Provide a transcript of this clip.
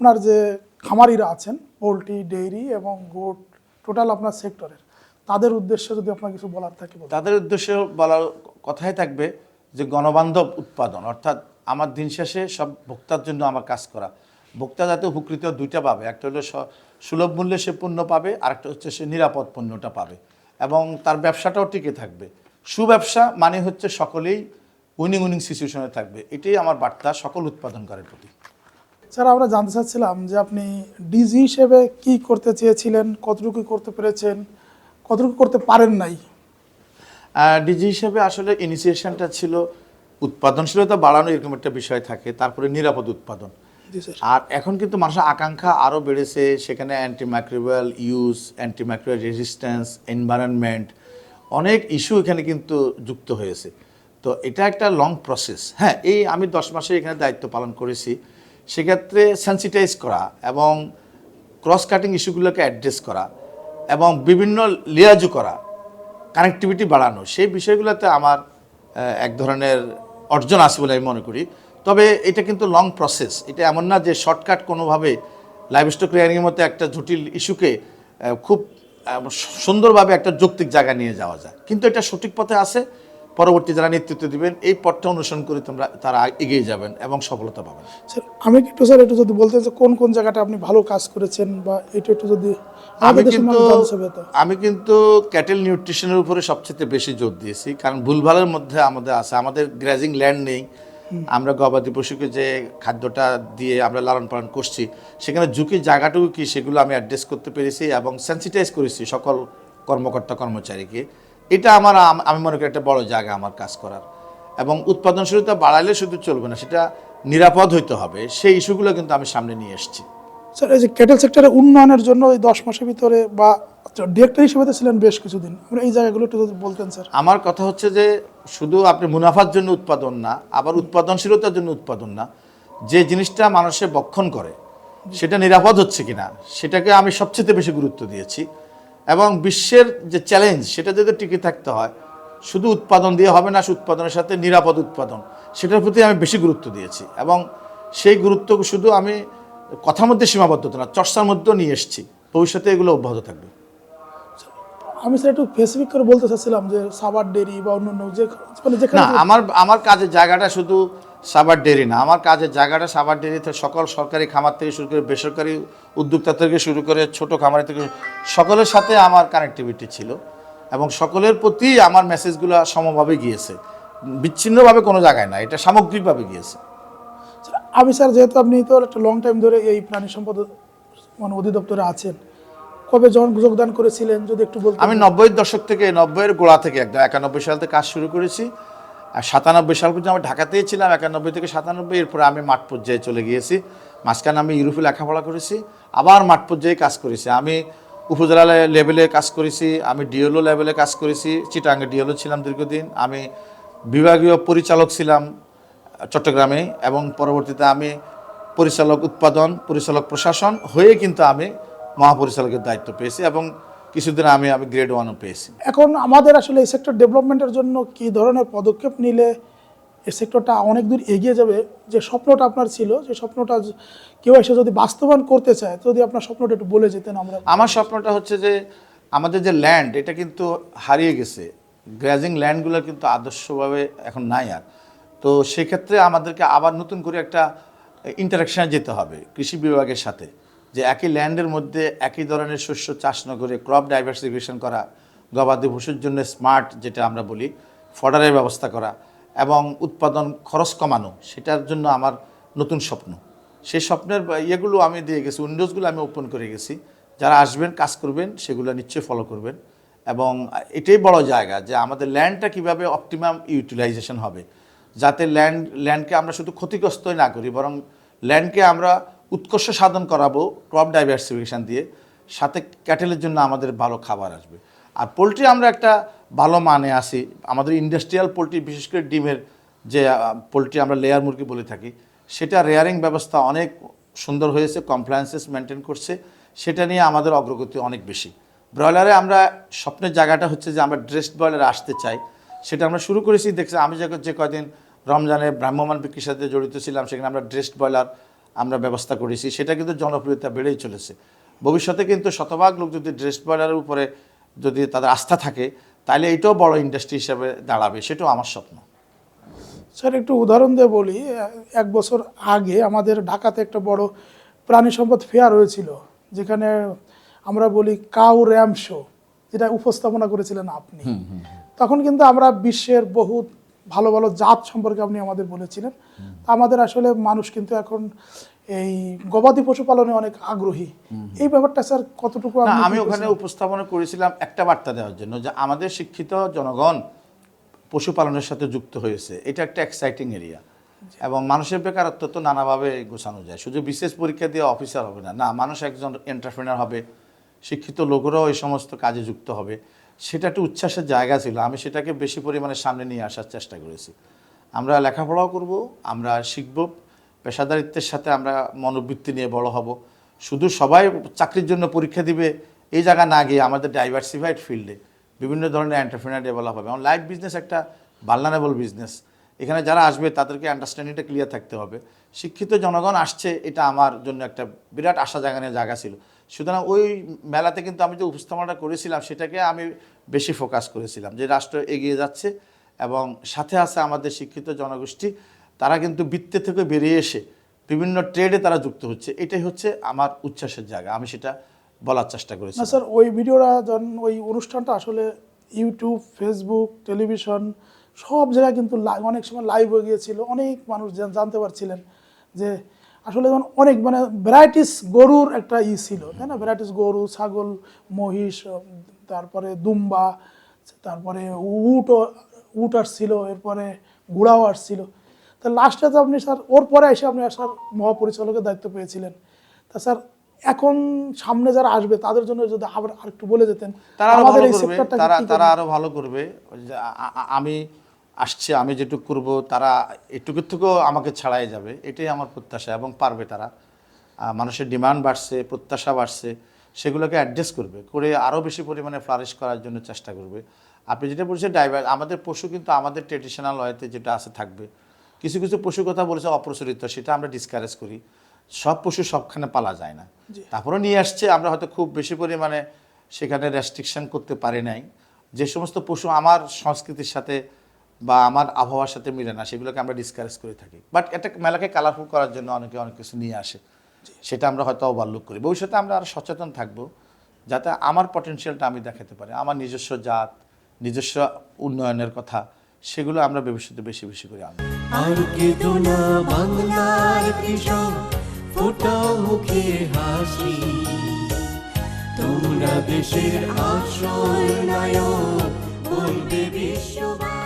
আপনার যে খামারিরা আছেন, পোলট্রি, ডেইরি এবং গোট, টোটাল আপনার সেক্টরের, তাদের উদ্দেশ্যে যদি আপনার কিছু বলার থাকে তাদের উদ্দেশ্যে বলার কথাই থাকবে যে গণবান্ধব উৎপাদন, অর্থাৎ আমার দিন শেষে সব ভোক্তার জন্য আমার কাজ করা। ভোক্তা যাতে উপকৃত দুইটা পাবে, একটা হলো সুলভ মূল্যে সে পণ্য পাবে আর একটা হচ্ছে সে নিরাপদ পণ্যটা পাবে। এবং তার ব্যবসাটাও টিকে থাকবে। সুব্যবসা মানে হচ্ছে সকলেই উইনিং উইনিং সিচুয়েশনে থাকবে। এটাই আমার বার্তা সকল উৎপাদনকারের প্রতি। স্যার আমরা জানতে চাচ্ছিলাম যে আপনি ডিজি হিসেবে কি করতে চেয়েছিলেন কতটুকু করতে পেরেছেন কতটুকু করতে পারেন নাই? ডিজি হিসেবে আসলে ইনিশিয়েশনটা ছিল উৎপাদনশীলতা বাড়ানো এরকম একটা বিষয় থাকে তারপরে নিরাপদ উৎপাদন। আর এখন কিন্তু মানুষের আকাঙ্ক্ষা আরও বেড়েছে সেখানে antimicrobial use antimicrobial resistance environment অনেক ইস্যু এখানে কিন্তু যুক্ত হয়েছে। তো এটা একটা লং প্রসেস হ্যাঁ এই আমি দশ মাসে এখানে দায়িত্ব পালন করেছি। সেক্ষেত্রে সেন্সিটাইজ করা এবং ক্রস কাটিং ইস্যুগুলোকে অ্যাড্রেস করা এবং বিভিন্ন লিয়াজু করা কানেক্টিভিটি বাড়ানো, সেই বিষয়গুলোতে আমার এক ধরনের অর্জন আছে বলে আমি মনে করি। তবে এটা কিন্তু লং প্রসেস এটা এমন না যে শর্টকাট কোনোভাবে লাইভ স্টক রেয়ারিংয়ের মতো একটা জটিল ইস্যুকে খুব সুন্দরভাবে একটা যৌক্তিক জায়গায় নিয়ে যাওয়া যায়। কিন্তু এটা সঠিক পথে আছে পরবর্তী যারা নেতৃত্ব দিবেন এই পথটা অনুসরণ করে তোমরা তারা এগিয়ে যাবেন এবং সফলতা পাবেন। স্যার আমি কি একটু স্যার একটু যদি বলতেন যে কোন কোন জায়গাটা আপনি ভালো কাজ করেছেন বা এটা একটু যদি আমি কিন্তু আমি কিন্তু ক্যাটেল নিউট্রিশনের উপরে সবচেয়ে বেশি জোর দিয়েছি কারণ ভুলভালের মধ্যে আমাদের আছে। আমাদের গ্রাজিং ল্যান্ড নেই। আমরা গবাদি পশুকে যে খাদ্যটা দিয়ে আমরা লালন পালন করছি সেখানে ঝুঁকির জায়গাটুকু কি সেগুলো আমি অ্যাড্রেস করতে পেরেছি এবং সেন্সিটাইজ করেছি সকল কর্মকর্তা কর্মচারীকে এটা আমার আমি মনে করি একটা বড় জায়গা আমার কাজ করার। এবং উৎপাদনশীলতা বাড়াইলে শুধু চলবে না সেটা নিরাপদ হইতে হবে। সেই ইস্যুগুলো কিন্তু আমি সামনে নিয়ে এসেছি। স্যার এই যে ক্যাটেল সেক্টরের উন্নয়নের জন্য ওই দশ মাসের ভিতরে বা ডিরেক্টর হিসেবে তো ছিলেন বেশ কিছুদিন আমরা এই জায়গাগুলো একটু বলতেন স্যার। আমার কথা হচ্ছে যে শুধু আপনি মুনাফার জন্য উৎপাদন না আবার উৎপাদনশীলতার জন্য উৎপাদন না যে জিনিসটা মানুষে বক্ষণ করে সেটা নিরাপদ হচ্ছে কিনা সেটাকে আমি সবচেয়ে বেশি গুরুত্ব দিয়েছি। এবং বিশ্বের যে চ্যালেঞ্জ সেটা যদি টিকে থাকতে হয় শুধু উৎপাদন দিয়ে হবে না উৎপাদনের সাথে নিরাপদ উৎপাদন সেটার প্রতি আমি বেশি গুরুত্ব দিয়েছি। এবং সেই গুরুত্ব শুধু আমি কথার মধ্যে সীমাবদ্ধতা না চর্চার মধ্যেও নিয়ে এসেছি। ভবিষ্যতে এগুলো অব্যাহত থাকবে। আমি স্যার একটু স্পেসিফিক করে বলতে চাচ্ছিলাম যে সাবার ডেরি বা অন্য অন্য যে মানে না আমার আমার কাজের জায়গাটা শুধু সাবার ডেরি না। আমার কাজের জায়গাটা সাবার ডেরিতে সকল সরকারি খামার থেকে শুরু করে বেসরকারি উদ্যোক্তা থেকে শুরু করে ছোট খামার থেকে সকলের সাথে আমার কানেক্টিভিটি ছিল এবং সকলের প্রতি আমার মেসেজগুলো সমভাবে গিয়েছে। বিচ্ছিন্নভাবে কোনো জায়গায় না এটা সামগ্রিকভাবে গিয়েছে। আমি স্যার যেহেতু আপনি তো একটা লং টাইম ধরে এই প্রাণী সম্পদ মানে অধিদপ্তরে আছেন কবে যখন যোগদান করেছিলেন যদি একটু বলতেন? আমি নব্বই দশক থেকে নব্বইয়ের গোড়া থেকে একদম একানব্বই সাল থেকে কাজ শুরু করেছি। আর সাতানব্বই সাল পর্যন্ত আমি ঢাকাতেই ছিলাম, একানব্বই থেকে সাতানব্বই, এরপরে আমি মাঠ পর্যায়ে চলে গিয়েছি। মাঝখানে আমি ইউরোপে লেখাপড়া করেছি, আবার মাঠ পর্যায়ে কাজ করেছি। আমি উপজেলা লেভেলে কাজ করেছি, আমি ডিএলও লেভেলে কাজ করেছি, চিটাঙ্গে ডিএলও ছিলাম দীর্ঘদিন। আমি বিভাগীয় পরিচালক ছিলাম চট্টগ্রামে এবং পরবর্তীতে আমি পরিচালক উৎপাদন, পরিচালক প্রশাসন হয়ে কিন্তু আমি মহাপরিচালকের দায়িত্ব পেয়েছি এবং কিছুদিন আমি আমি গ্রেড ওয়ানও পেয়েছি। এখন আমাদের আসলে এই সেক্টর ডেভেলপমেন্টের জন্য কি ধরনের পদক্ষেপ নিলে এই সেক্টরটা অনেক দূর এগিয়ে যাবে? যে স্বপ্নটা আপনার ছিল যে স্বপ্নটা কেউ এসে যদি বাস্তবায়ন করতে চায় যদি আপনার স্বপ্নটা একটু বলে যেতেন আমরা। আমার স্বপ্নটা হচ্ছে যে আমাদের যে ল্যান্ড এটা কিন্তু হারিয়ে গেছে। গ্রাজিং ল্যান্ডগুলো কিন্তু আদর্শভাবে এখন নাই আর। তো সেক্ষেত্রে আমাদেরকে আবার নতুন করে একটা ইন্টারাকশানে যেতে হবে কৃষি বিভাগের সাথে। যে একই ল্যান্ডের মধ্যে একই ধরনের শস্য চাষ না করে ক্রপ ডাইভার্সিফিকেশন করা, গবাদি পশুর জন্য স্মার্ট যেটা আমরা বলি, ফডারের ব্যবস্থা করা এবং উৎপাদন খরচ কমানো, সেটার জন্য আমার নতুন স্বপ্ন। সেই স্বপ্নের ইয়েগুলো আমি দিয়ে গেছি, উইন্ডোজগুলো আমি ওপেন করে গেছি। যারা আসবেন, কাজ করবেন, সেগুলো নিশ্চয়ই ফলো করবেন। এবং এটাই বড় জায়গা যে আমাদের ল্যান্ডটা কীভাবে অপটিমাম ইউটিলাইজেশন হবে। যাতে ল্যান্ড, ল্যান্ডকে আমরা শুধু ক্ষতিগ্রস্তই না করি, বরং ল্যান্ডকে আমরা উৎকর্ষ সাধন করাবো ক্রপ ডাইভার্সিফিকেশন দিয়ে, সাথে ক্যাটেলের জন্য আমাদের ভালো খাবার আসবে। আর পোলট্রি আমরা একটা ভালো মানে আসি আমাদের ইন্ডাস্ট্রিয়াল পোলট্রি, বিশেষ করে ডিমের যে পোলট্রি আমরা লেয়ার মুরগি বলে থাকি, সেটা রেয়ারিং ব্যবস্থা অনেক সুন্দর হয়েছে কমপ্লায়েন্সেস মেনটেন করছে, সেটা নিয়ে আমাদের অগ্রগতি অনেক বেশি। ব্রয়লারে আমরা স্বপ্নের জায়গাটা হচ্ছে যে আমরা ড্রেসড ব্রয়লারে আসতে চাই, সেটা আমরা শুরু করেছি, দেখছি আমি যে কয়দিন রমজানে ভ্রাম্যমান বিক্রির সাথে জড়িত ছিলাম, সেখানে আমরা ড্রেসড ব্রয়লার আমরা ব্যবস্থা করেছি সেটা কিন্তু জনপ্রিয়তা বেড়েই চলেছে। ভবিষ্যতে কিন্তু শতভাগ লোক যদি ড্রেস ব্রয়লারের উপরে যদি তাদের আস্থা থাকে তাহলে এটাও বড় ইন্ডাস্ট্রি হিসেবে দাঁড়াবে সেটাও আমার স্বপ্ন। স্যার একটু উদাহরণ দিয়ে বলি এক বছর আগে আমাদের ঢাকাতে একটা বড় প্রাণী সম্পদ ফেয়ার হয়েছিল যেখানে আমরা বলি কাউ র্যাম শো যেটা উপস্থাপনা করেছিলেন আপনি। তখন কিন্তু আমরা বিশ্বের বহুত ভালো ভালো জাত সম্পর্কে আপনি আমাদের বলেছিলেন। আমাদের আসলে মানুষ কিন্তু এখন এই গবাদি পশুপালনে অনেক আগ্রহী। এই ব্যাপারটা স্যার কতটুকু আমি ওখানে উপস্থাপনা করেছিলাম একটা বার্তা দেওয়ার জন্য যে আমাদের শিক্ষিত জনগণ পশুপালনের সাথে যুক্ত হয়েছে। এটা একটা এক্সাইটিং এরিয়া এবং মানুষের বেকারত্ব তো নানাভাবে গোছানো যায়। শুধু বিশেষ পরীক্ষা দিয়ে অফিসার হবে না। না মানুষ একজন এন্টারপ্রেনার হবে শিক্ষিত লোকেরাও এই সমস্ত কাজে যুক্ত হবে। সেটা একটা উচ্ছ্বাসের জায়গা ছিল। আমি সেটাকে বেশি পরিমাণে সামনে নিয়ে আসার চেষ্টা করেছি। আমরা লেখাপড়াও করব, আমরা শিখব, পেশাদারিত্বের সাথে আমরা মনোবৃত্তি নিয়ে বড় হব। শুধু সবাই চাকরির জন্য পরীক্ষা দিবে এই জায়গা না গিয়ে আমাদের ডাইভার্সিফাইড ফিল্ডে বিভিন্ন ধরনের এন্টারপ্রেনার ডেভেলপ হবে। এবং লাইফ বিজনেস একটা ভালনারেবল বিজনেস এখানে যারা আসবে তাদেরকে আন্ডারস্ট্যান্ডিংটা ক্লিয়ার থাকতে হবে। শিক্ষিত জনগণ আসছে, এটা আমার জন্য একটা বিরাট আশা জাগানোর জায়গা ছিল। সুতরাং ওই মেলাতে কিন্তু আমি যে উপস্থাপনাটা করেছিলাম, সেটাকে আমি বেশি ফোকাস করেছিলাম যে রাষ্ট্র এগিয়ে যাচ্ছে এবং সাথে আছে আমাদের শিক্ষিত জনগোষ্ঠী। তারা কিন্তু বৃত্তে থেকে বেরিয়ে এসে বিভিন্ন ট্রেডে তারা যুক্ত হচ্ছে। এটাই হচ্ছে আমার উচ্ছ্বাসের জায়গা। আমি সেটা বলার চেষ্টা করেছি স্যার ওই ভিডিওটা ওই অনুষ্ঠানটা আসলে ইউটিউব ফেসবুক টেলিভিশন সব জায়গায় কিন্তু অনেক সময় লাইভ হয়ে গিয়েছিল। অনেক মানুষ জানতে পারছিলেন যে আসলে যেমন অনেক মানে ভ্যারাইটিস গরুর একটা ই ছিল, তাই না? ভ্যারাইটিস গরু, ছাগল, মহিষ, তারপরে দুম্বা, তারপরে উটও উট আসছিল, এরপরে ঘোড়াও আসছিল। তা লাস্টে তো আপনি স্যার ওর পরে এসে আপনি স্যার মহাপরিচালকের দায়িত্ব পেয়েছিলেন। তা স্যার এখন সামনে যারা আসবে তাদের জন্য যদি আবার আরেকটু বলে যেতেন তারা আমাদের এই করবে তারা তারা আরও ভালো করবে। আমি আসছে আমি যেটুকু করব তারা এটুকুর থেকেও আমাকে ছাড়াই যাবে এটাই আমার প্রত্যাশা এবং পারবে তারা। মানুষের ডিমান্ড বাড়ছে প্রত্যাশা বাড়ছে সেগুলোকে অ্যাডজাস্ট করবে করে আরও বেশি পরিমাণে ফ্লারিশ করার জন্য চেষ্টা করবে। আপনি যেটা বলছেন ড্রাইভার আমাদের পশু কিন্তু আমাদের ট্রেডিশনাল ওয়েতে যেটা আছে থাকবে। কিছু কিছু পশু কথা বলেছে অপ্রচলিত সেটা আমরা ডিসকারেজ করি। সব পশু সবখানে পালা যায় না। তারপরে নিয়ে আসছে আমরা হয়তো খুব বেশি পরিমাণে সেখানে রেস্ট্রিকশন করতে পারি নাই। যে সমস্ত পশু আমার সংস্কৃতির সাথে বা আমার আবহাওয়ার সাথে মিলে না সেগুলোকে আমরা ডিসকারেজ করে থাকি। বাট একটা মেলাকে কালারফুল করার জন্য অনেকে অনেক কিছু নিয়ে আসে। সেটা আমরা হয়তো ওভারলুক করি। ভবিষ্যতে আমরা আরও সচেতন থাকব যাতে আমার পটেনশিয়ালটা আমি দেখাতে পারি। আমার নিজস্ব জাত নিজস্ব উন্নয়নের কথা সেগুলো আমরা ভবিষ্যতে বেশি বেশি করে আনব। আর বাংলার ফোটাও মুখে হাসি। তোমরা দেশের আশ্রয় নায়ক বলবে বিশ্ববাসী।